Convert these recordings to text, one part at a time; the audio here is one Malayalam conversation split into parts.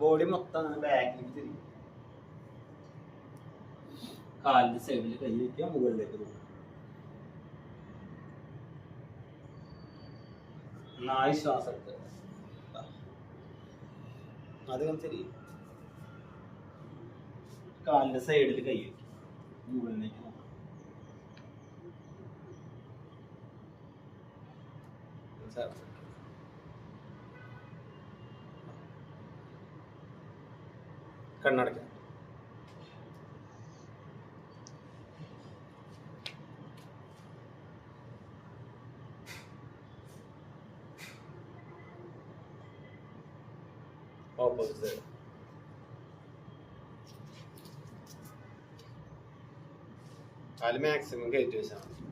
ബോഡി മൊത്തം അങ്ങനെ ബാക്കിലേക്ക് തിരിക്കും കാലിന്റെ സൈഡിൽ കൈ വയ്ക്കുക മുകളിലേക്ക് നോക്കുക നന്നായി ശ്വാസം എടുക്കുക അധികം തിരിയും കാലിന്റെ സൈഡിൽ കൈ വയ്ക്കും മുകളിലേക്ക് ശ്വാസം കണ്ണടയ്ക്കാം. ഓപ്പോസിറ്റ് സൈഡ് കാൽ മാക്സിമം കയറ്റി വെച്ചാൽ മതി.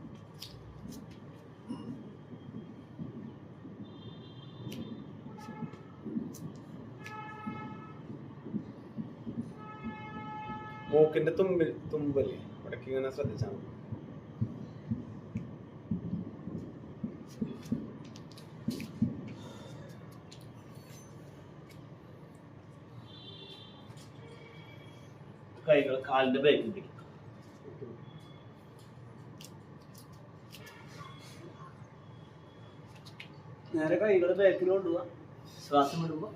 മൂക്കിന്റെ തുമ്പിൽ തുമ്പല്ലേ ഇവിടേക്ക് ഇങ്ങനെ ശ്രദ്ധിച്ചാൽ മതി. കൈകൾ കാലിന്റെ ബാക്കിൽ പിടിക്കും നേരെ കൈകൾ ബാക്കിൽ കൊണ്ടുപോവാ. ശ്വാസം വിടുമ്പോ.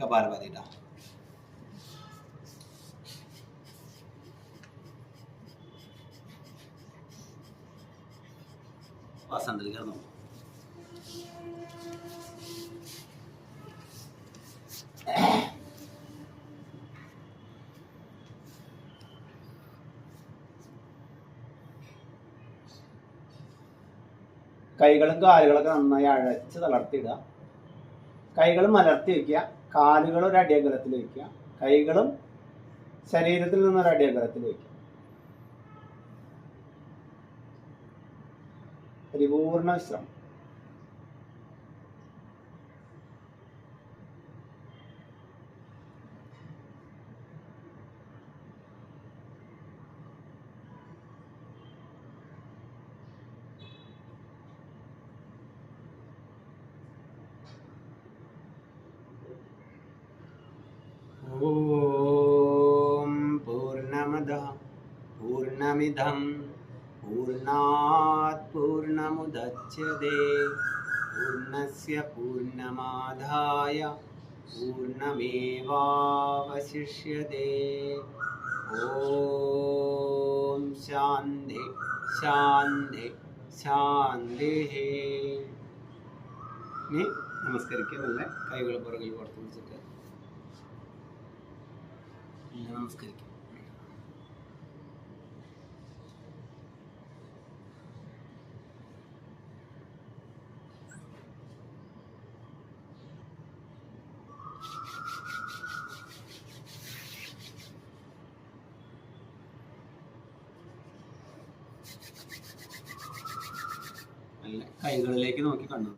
കപാലപതിയിട്ട വസന്തത്തിൽ കിടന്നു? കൈകളും കാലുകളൊക്കെ നന്നായി അഴച്ച് തളർത്തിയിടുക. കൈകൾ മലർത്തി വയ്ക്കുക കാലുകൾ ഒരു അടിയകലത്തിൽ വയ്ക്കുക കൈകളും ശരീരത്തിൽ നിന്ന് ഒരു അടിയകലത്തിൽ വയ്ക്കുക പരിപൂർണ വിശ്രമം. ഓം പൂർണമദ പൂർണമിദം പൂർണാത് പൂർണമുദച്യത്തെ പൂർണസ്യ പൂർണമാദായ പൂർണമേവാവശിഷ്യത്തെ ഓം ശാന്തി ശാന്തി ശാന്തി ഇനി നമസ്കരിക്കുന്നില്ല കൈകൾ പുറകിൽ പുറത്ത് വെച്ചിട്ട്. നമസ്കരിക്കും അല്ല കൈകളിലേക്ക് നോക്കി കണ്ണു